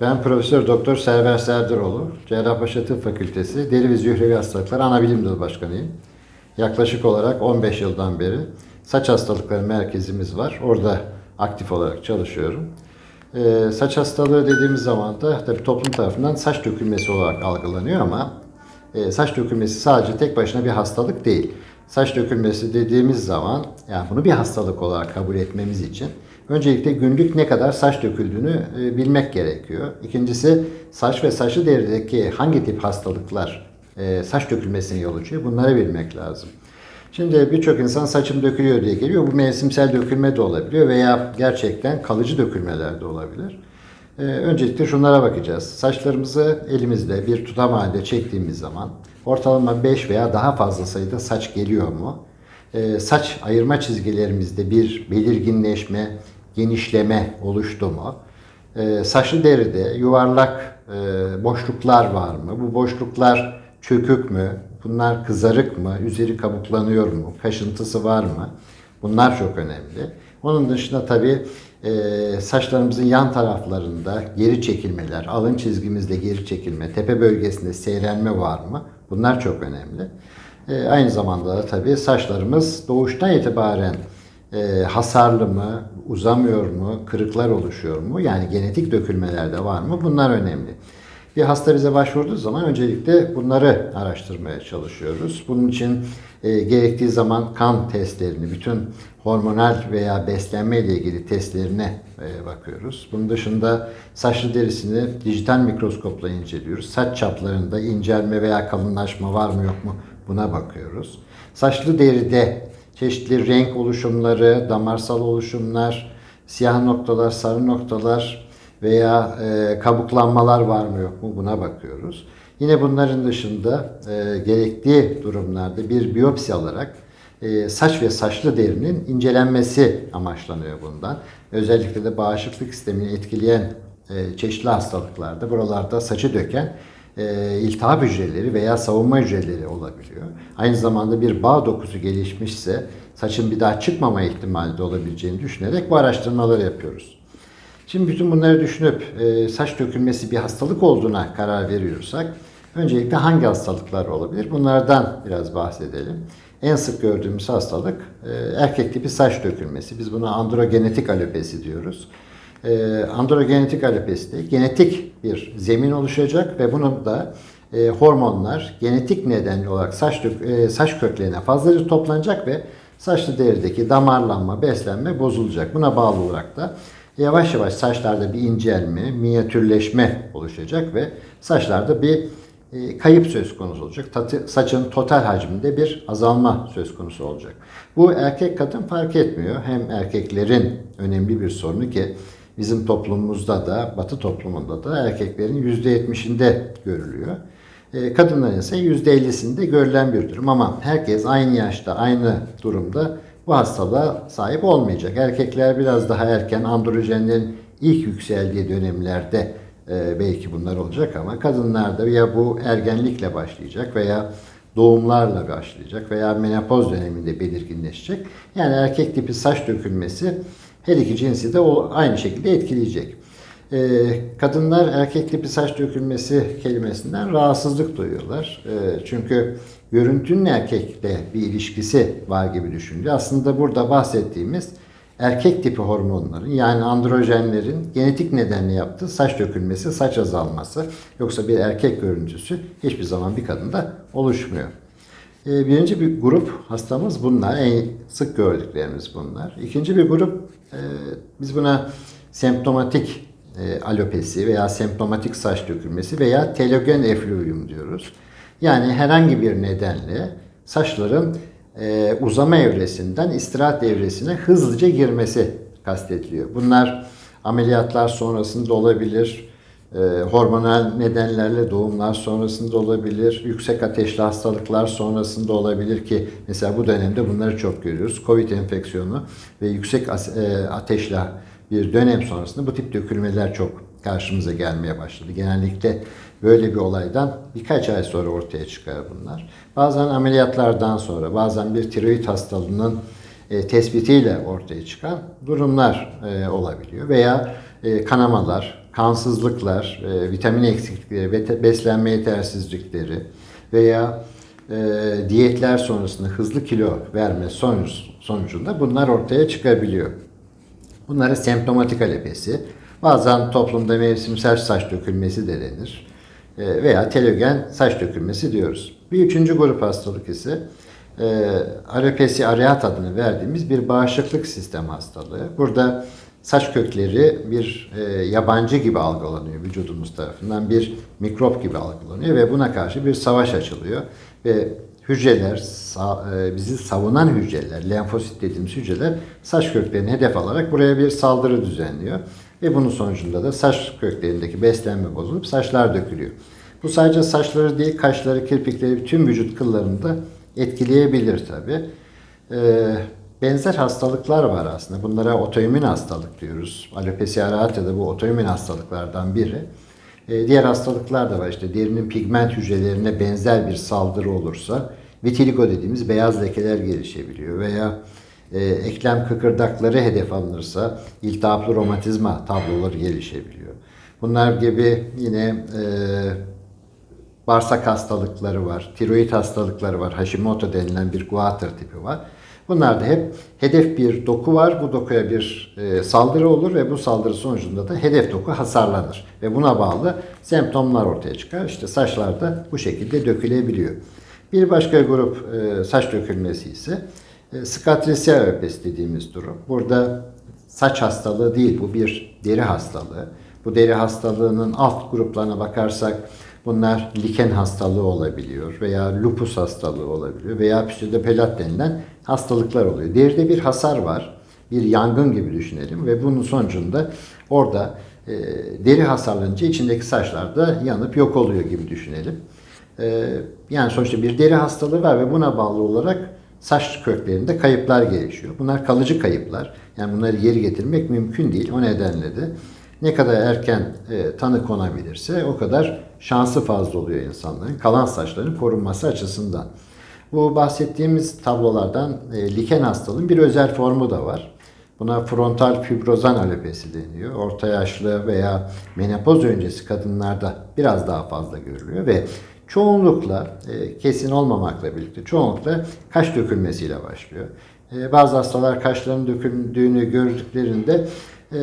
Ben Profesör Doktor Server Serdaroğlu, Cerrahpaşa Tıp Fakültesi Deri ve Zührevi Hastalıkları Anabilim Dalı Başkanıyım. Yaklaşık olarak 15 yıldan beri saç hastalıkları merkezimiz var. Orada aktif olarak çalışıyorum. Ee, saç hastalığı dediğimiz zaman da tabii toplum tarafından saç dökülmesi olarak algılanıyor ama e, saç dökülmesi sadece tek başına bir hastalık değil. Saç dökülmesi dediğimiz zaman yani bunu bir hastalık olarak kabul etmemiz için öncelikle günlük ne kadar saç döküldüğünü e, bilmek gerekiyor. İkincisi saç ve saçlı derideki hangi tip hastalıklar e, saç dökülmesine yol açıyor bunları bilmek lazım. Şimdi birçok insan saçım dökülüyor diye geliyor. Bu mevsimsel dökülme de olabiliyor veya gerçekten kalıcı dökülmeler de olabilir. Ee, öncelikle şunlara bakacağız. Saçlarımızı elimizde bir tutam halinde çektiğimiz zaman ortalama 5 veya daha fazla sayıda saç geliyor mu? Ee, saç ayırma çizgilerimizde bir belirginleşme, genişleme oluştu mu? Ee, saçlı deride yuvarlak e, boşluklar var mı? Bu boşluklar çökük mü? Bunlar kızarık mı? Üzeri kabuklanıyor mu? Kaşıntısı var mı? Bunlar çok önemli. Onun dışında tabii e, saçlarımızın yan taraflarında geri çekilmeler, alın çizgimizde geri çekilme, tepe bölgesinde seyrelme var mı? Bunlar çok önemli. E, aynı zamanda da tabii saçlarımız doğuştan itibaren e, hasarlı mı, uzamıyor mu, kırıklar oluşuyor mu? Yani genetik dökülmeler de var mı? Bunlar önemli. Bir hasta bize başvurduğu zaman öncelikle bunları araştırmaya çalışıyoruz. Bunun için e, gerektiği zaman kan testlerini, bütün hormonal veya beslenme ile ilgili testlerine e, bakıyoruz. Bunun dışında saçlı derisini dijital mikroskopla inceliyoruz. Saç çaplarında incelme veya kalınlaşma var mı yok mu buna bakıyoruz. Saçlı deride çeşitli renk oluşumları, damarsal oluşumlar, siyah noktalar, sarı noktalar, veya e, kabuklanmalar var mı yok mu buna bakıyoruz. Yine bunların dışında e, gerektiği durumlarda bir biyopsi alarak e, saç ve saçlı derinin incelenmesi amaçlanıyor bundan. Özellikle de bağışıklık sistemini etkileyen e, çeşitli hastalıklarda buralarda saçı döken e, iltihap hücreleri veya savunma hücreleri olabiliyor. Aynı zamanda bir bağ dokusu gelişmişse saçın bir daha çıkmama ihtimali de olabileceğini düşünerek bu araştırmaları yapıyoruz. Şimdi bütün bunları düşünüp e, saç dökülmesi bir hastalık olduğuna karar veriyorsak öncelikle hangi hastalıklar olabilir? Bunlardan biraz bahsedelim. En sık gördüğümüz hastalık e, erkek tipi saç dökülmesi. Biz buna androgenetik alopesi diyoruz. E, androgenetik alopeside genetik bir zemin oluşacak ve bunun da e, hormonlar genetik nedenli olarak saç e, saç köklerine fazlaca toplanacak ve saçlı derideki damarlanma, beslenme bozulacak. Buna bağlı olarak da yavaş yavaş saçlarda bir incelme, minyatürleşme oluşacak ve saçlarda bir e, kayıp söz konusu olacak. Tatı, saçın total hacminde bir azalma söz konusu olacak. Bu erkek kadın fark etmiyor. Hem erkeklerin önemli bir sorunu ki bizim toplumumuzda da, batı toplumunda da erkeklerin %70'inde görülüyor. E, kadınların ise %50'sinde görülen bir durum ama herkes aynı yaşta, aynı durumda bu hastalığa sahip olmayacak. Erkekler biraz daha erken androjenlerin ilk yükseldiği dönemlerde e, belki bunlar olacak ama kadınlarda ya bu ergenlikle başlayacak veya doğumlarla başlayacak veya menopoz döneminde belirginleşecek. Yani erkek tipi saç dökülmesi her iki cinsi de o aynı şekilde etkileyecek. Ee, kadınlar erkek tipi saç dökülmesi kelimesinden rahatsızlık duyuyorlar. Ee, çünkü görüntünün erkekle bir ilişkisi var gibi düşünülüyor. Aslında burada bahsettiğimiz erkek tipi hormonların yani androjenlerin genetik nedenle yaptığı saç dökülmesi, saç azalması yoksa bir erkek görüntüsü hiçbir zaman bir kadında oluşmuyor. Ee, birinci bir grup hastamız bunlar. En sık gördüklerimiz bunlar. İkinci bir grup e, biz buna semptomatik e, alopesi veya semptomatik saç dökülmesi veya telogen efluviyum diyoruz. Yani herhangi bir nedenle saçların e, uzama evresinden istirahat evresine hızlıca girmesi kastediliyor. Bunlar ameliyatlar sonrasında olabilir, e, hormonal nedenlerle doğumlar sonrasında olabilir, yüksek ateşli hastalıklar sonrasında olabilir ki mesela bu dönemde bunları çok görüyoruz. Covid enfeksiyonu ve yüksek e, ateşli bir dönem sonrasında bu tip dökülmeler çok karşımıza gelmeye başladı. Genellikle böyle bir olaydan birkaç ay sonra ortaya çıkar bunlar. Bazen ameliyatlardan sonra, bazen bir tiroid hastalığının e, tespitiyle ortaya çıkan durumlar e, olabiliyor. Veya kanamalar, kansızlıklar, e, vitamin eksiklikleri, beslenme yetersizlikleri veya e, diyetler sonrasında hızlı kilo verme sonucunda bunlar ortaya çıkabiliyor. Bunlara semptomatik alopesi, bazen toplumda mevsimsel saç dökülmesi de denir E, veya telogen saç dökülmesi diyoruz. Bir üçüncü grup hastalık ise e, alopesi areata adını verdiğimiz bir bağışıklık sistem hastalığı. Burada saç kökleri bir e, yabancı gibi algılanıyor vücudumuz tarafından, bir mikrop gibi algılanıyor ve buna karşı bir savaş açılıyor ve hücreler, sa- e, bizi savunan hücreler, lenfosit dediğimiz hücreler saç köklerini hedef alarak buraya bir saldırı düzenliyor. Ve bunun sonucunda da saç köklerindeki beslenme bozulup saçlar dökülüyor. Bu sadece saçları değil, kaşları, kirpikleri, bütün vücut kıllarını da etkileyebilir tabi. Benzer hastalıklar var aslında. Bunlara otoimmün hastalık diyoruz. Alopesi areata da bu otoimmün hastalıklardan biri. E, diğer hastalıklar da var. İşte derinin pigment hücrelerine benzer bir saldırı olursa vitiligo dediğimiz beyaz lekeler gelişebiliyor veya e, eklem kıkırdakları hedef alınırsa iltihaplı romatizma tabloları gelişebiliyor. Bunlar gibi yine e, bağırsak hastalıkları var, tiroid hastalıkları var, Hashimoto denilen bir Guatr tipi var. Bunlarda hep hedef bir doku var. Bu dokuya bir e, saldırı olur ve bu saldırı sonucunda da hedef doku hasarlanır. Ve buna bağlı semptomlar ortaya çıkar. İşte saçlarda bu şekilde dökülebiliyor. Bir başka grup e, saç dökülmesi ise e, skatrisiyer alopesi dediğimiz durum. Burada saç hastalığı değil, bu bir deri hastalığı. Bu deri hastalığının alt gruplarına bakarsak bunlar liken hastalığı olabiliyor veya lupus hastalığı olabiliyor veya pseudopelat denilen hastalıklar oluyor. Deride bir hasar var, bir yangın gibi düşünelim ve bunun sonucunda orada e, deri hasarlanınca içindeki saçlar da yanıp yok oluyor gibi düşünelim. E, yani sonuçta bir deri hastalığı var ve buna bağlı olarak saç köklerinde kayıplar gelişiyor. Bunlar kalıcı kayıplar. Yani bunları geri getirmek mümkün değil. O nedenle de ne kadar erken e, tanı konabilirse o kadar şansı fazla oluyor insanların kalan saçların korunması açısından. Bu bahsettiğimiz tablolardan e, liken hastalığın bir özel formu da var. Buna frontal fibrozan alopesi deniyor. Orta yaşlı veya menopoz öncesi kadınlarda biraz daha fazla görülüyor ve çoğunlukla e, kesin olmamakla birlikte çoğunlukla kaş dökülmesiyle başlıyor. E, bazı hastalar kaşların döküldüğünü gördüklerinde e,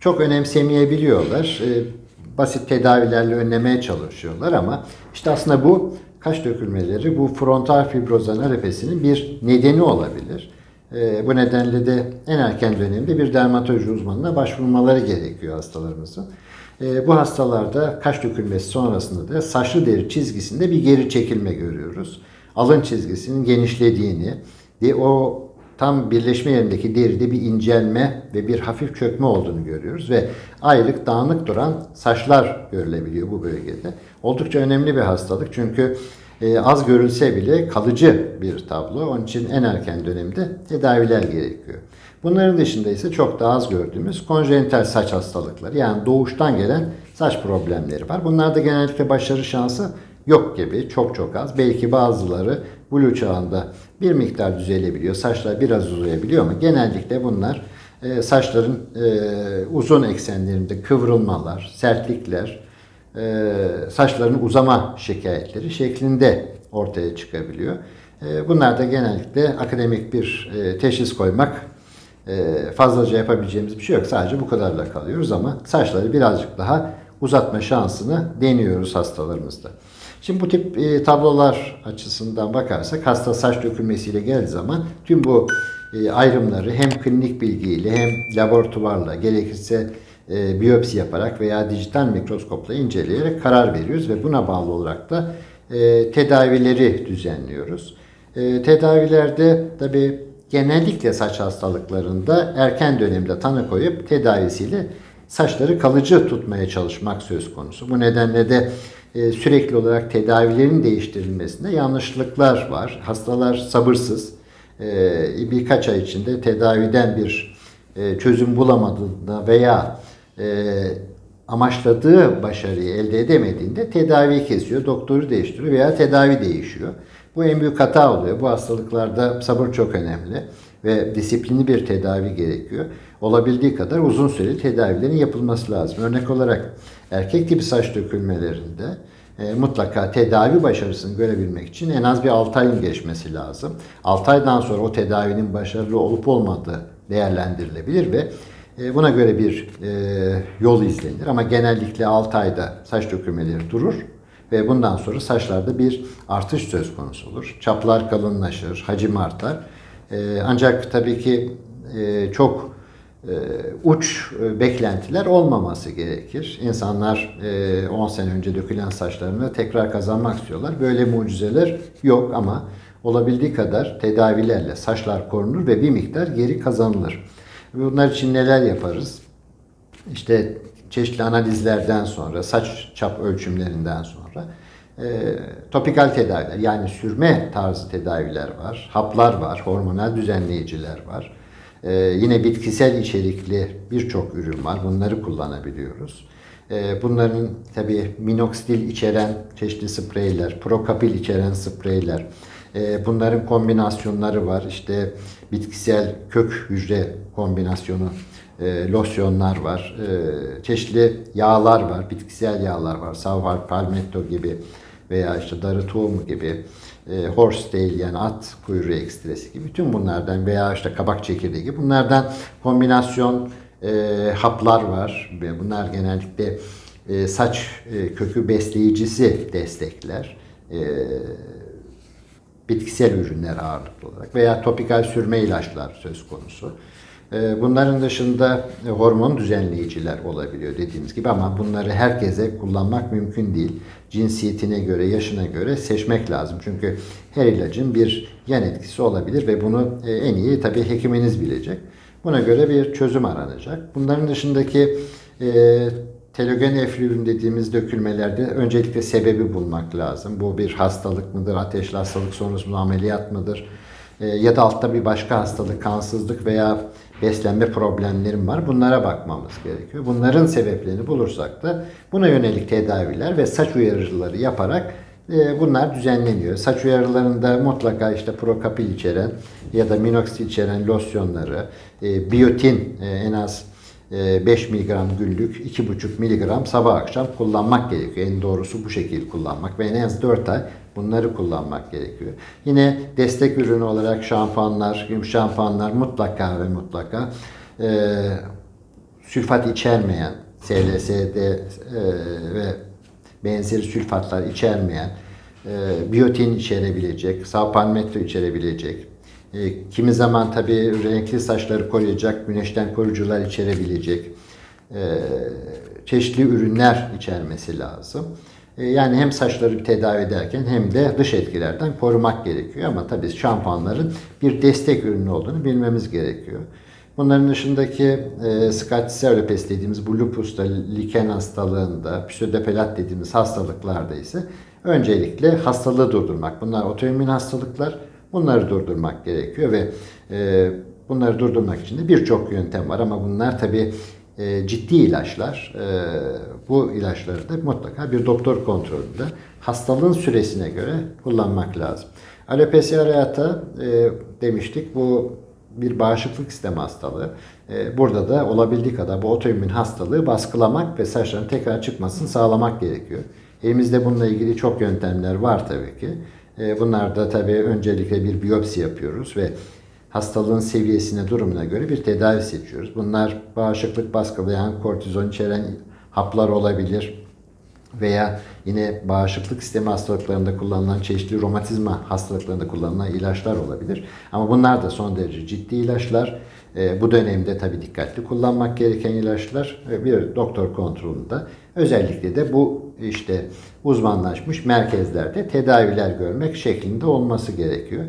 çok önemsemeyebiliyorlar. E, basit tedavilerle önlemeye çalışıyorlar ama işte aslında bu kaş dökülmeleri bu frontal fibrozan alopesinin bir nedeni olabilir. E, bu nedenle de en erken dönemde bir dermatoloji uzmanına başvurmaları gerekiyor hastalarımızın. E, bu hastalarda kaş dökülmesi sonrasında da saçlı deri çizgisinde bir geri çekilme görüyoruz. Alın çizgisinin genişlediğini ve o tam birleşme yerindeki deride bir incelme ve bir hafif çökme olduğunu görüyoruz ve aylık dağınık duran saçlar görülebiliyor bu bölgede. Oldukça önemli bir hastalık çünkü e, az görülse bile kalıcı bir tablo. Onun için en erken dönemde tedaviler gerekiyor. Bunların dışında ise çok daha az gördüğümüz konjenital saç hastalıkları yani doğuştan gelen saç problemleri var. Bunlarda genellikle başarı şansı yok gibi çok çok az. Belki bazıları blue çağında bir miktar düzelebiliyor. Saçlar biraz uzayabiliyor ama genellikle bunlar e, saçların e, uzun eksenlerinde kıvrılmalar, sertlikler, e, saçların uzama şikayetleri şeklinde ortaya çıkabiliyor. E, bunlar da genellikle akademik bir e, teşhis koymak e, fazlaca yapabileceğimiz bir şey yok. Sadece bu kadarla kalıyoruz ama saçları birazcık daha uzatma şansını deniyoruz hastalarımızda. Şimdi bu tip e, tablolar açısından bakarsak hasta saç dökülmesiyle geldiği zaman tüm bu e, ayrımları hem klinik bilgiyle hem laboratuvarla gerekirse e, biyopsi yaparak veya dijital mikroskopla inceleyerek karar veriyoruz ve buna bağlı olarak da e, tedavileri düzenliyoruz. E, tedavilerde tabi genellikle saç hastalıklarında erken dönemde tanı koyup tedavisiyle saçları kalıcı tutmaya çalışmak söz konusu. Bu nedenle de e, sürekli olarak tedavilerin değiştirilmesinde yanlışlıklar var. Hastalar sabırsız. E, birkaç ay içinde tedaviden bir e, çözüm bulamadığında veya amaçladığı başarıyı elde edemediğinde tedaviyi kesiyor, doktoru değiştiriyor veya tedavi değişiyor. Bu en büyük hata oluyor. Bu hastalıklarda sabır çok önemli. Ve disiplinli bir tedavi gerekiyor. Olabildiği kadar uzun süreli tedavilerin yapılması lazım. Örnek olarak erkek tipi saç dökülmelerinde e, mutlaka tedavi başarısını görebilmek için en az bir 6 ayın geçmesi lazım. 6 aydan sonra o tedavinin başarılı olup olmadığı değerlendirilebilir ve e, buna göre bir e, yol izlenir. Ama genellikle 6 ayda saç dökülmeleri durur ve bundan sonra saçlarda bir artış söz konusu olur. Çaplar kalınlaşır, hacim artar. E, ancak tabii ki e, çok e, uç e, beklentiler olmaması gerekir. İnsanlar e, 10 sene önce dökülen saçlarını tekrar kazanmak istiyorlar. Böyle mucizeler yok ama olabildiği kadar tedavilerle saçlar korunur ve bir miktar geri kazanılır. Bunlar için neler yaparız? İşte çeşitli analizlerden sonra, saç çap ölçümlerinden sonra e, topikal tedaviler yani sürme tarzı tedaviler var, haplar var, hormonal düzenleyiciler var. E, yine bitkisel içerikli birçok ürün var. Bunları kullanabiliyoruz. E, bunların tabi minoxidil içeren çeşitli spreyler, prokapil içeren spreyler, e, bunların kombinasyonları var. İşte bitkisel kök hücre kombinasyonu e, losyonlar var. E, çeşitli yağlar var. Bitkisel yağlar var. Savhar, palmetto gibi veya işte darı tohumu gibi e, horsetail yani at kuyruğu ekstresi gibi bütün bunlardan veya işte kabak çekirdeği gibi bunlardan kombinasyon e, haplar var. Ve Bunlar genellikle e, saç e, kökü besleyicisi destekler. E, bitkisel ürünler ağırlıklı olarak veya topikal sürme ilaçlar söz konusu. Ee, Bunların dışında e, hormon düzenleyiciler olabiliyor dediğimiz gibi ama bunları herkese kullanmak mümkün değil. Cinsiyetine göre, yaşına göre seçmek lazım. Çünkü her ilacın bir yan etkisi olabilir ve bunu e, en iyi tabii hekiminiz bilecek. Buna göre bir çözüm aranacak. Bunların dışındaki e, telogen eflüvin dediğimiz dökülmelerde öncelikle sebebi bulmak lazım. Bu bir hastalık mıdır, ateşli hastalık sonrasında ameliyat mıdır? E, ya da altta bir başka hastalık, kansızlık veya beslenme problemlerim var. Bunlara bakmamız gerekiyor. Bunların sebeplerini bulursak da buna yönelik tedaviler ve saç uyarıcıları yaparak e, bunlar düzenleniyor. Saç uyarılarında mutlaka işte prokapil içeren ya da minoxidil içeren losyonları, e, biyotin e, en az e, 5 mg günlük 2,5 mg sabah akşam kullanmak gerekiyor. En doğrusu bu şekilde kullanmak ve en az 4 ay bunları kullanmak gerekiyor. Yine destek ürünü olarak şampuanlar, şampuanlar mutlaka ve mutlaka e, sülfat içermeyen, SLSD e, ve benzeri sülfatlar içermeyen, e, biyotin içerebilecek, salpalmetto içerebilecek, e, kimi zaman tabii renkli saçları koruyacak, güneşten koruyucular içerebilecek e, çeşitli ürünler içermesi lazım. E, yani hem saçları tedavi ederken hem de dış etkilerden korumak gerekiyor. Ama tabii şampuanların bir destek ürünü olduğunu bilmemiz gerekiyor. Bunların dışındaki e, Herpes dediğimiz bu lupus'ta, liken hastalığında, pseudopelat dediğimiz hastalıklarda ise öncelikle hastalığı durdurmak. Bunlar otoimmün hastalıklar. Bunları durdurmak gerekiyor ve e, bunları durdurmak için de birçok yöntem var ama bunlar tabi e, ciddi ilaçlar. E, bu ilaçları da mutlaka bir doktor kontrolünde hastalığın süresine göre kullanmak lazım. Alopecia areata e, demiştik bu bir bağışıklık sistemi hastalığı. E, burada da olabildiği kadar bu otoimmün hastalığı baskılamak ve saçların tekrar çıkmasını sağlamak gerekiyor. Elimizde bununla ilgili çok yöntemler var tabii ki. E, Bunlarda tabii öncelikle bir biyopsi yapıyoruz ve hastalığın seviyesine, durumuna göre bir tedavi seçiyoruz. Bunlar bağışıklık baskılayan, kortizon içeren haplar olabilir veya yine bağışıklık sistemi hastalıklarında kullanılan çeşitli romatizma hastalıklarında kullanılan ilaçlar olabilir. Ama bunlar da son derece ciddi ilaçlar. E, bu dönemde tabii dikkatli kullanmak gereken ilaçlar ve bir doktor kontrolünde özellikle de bu işte uzmanlaşmış merkezlerde tedaviler görmek şeklinde olması gerekiyor.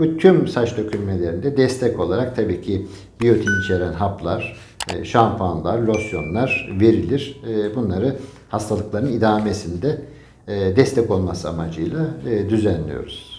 Bu tüm saç dökülmelerinde destek olarak tabii ki biyotin içeren haplar, e, şampuanlar, losyonlar verilir. E, Bunları hastalıkların idamesinde e, destek olması amacıyla düzenliyoruz.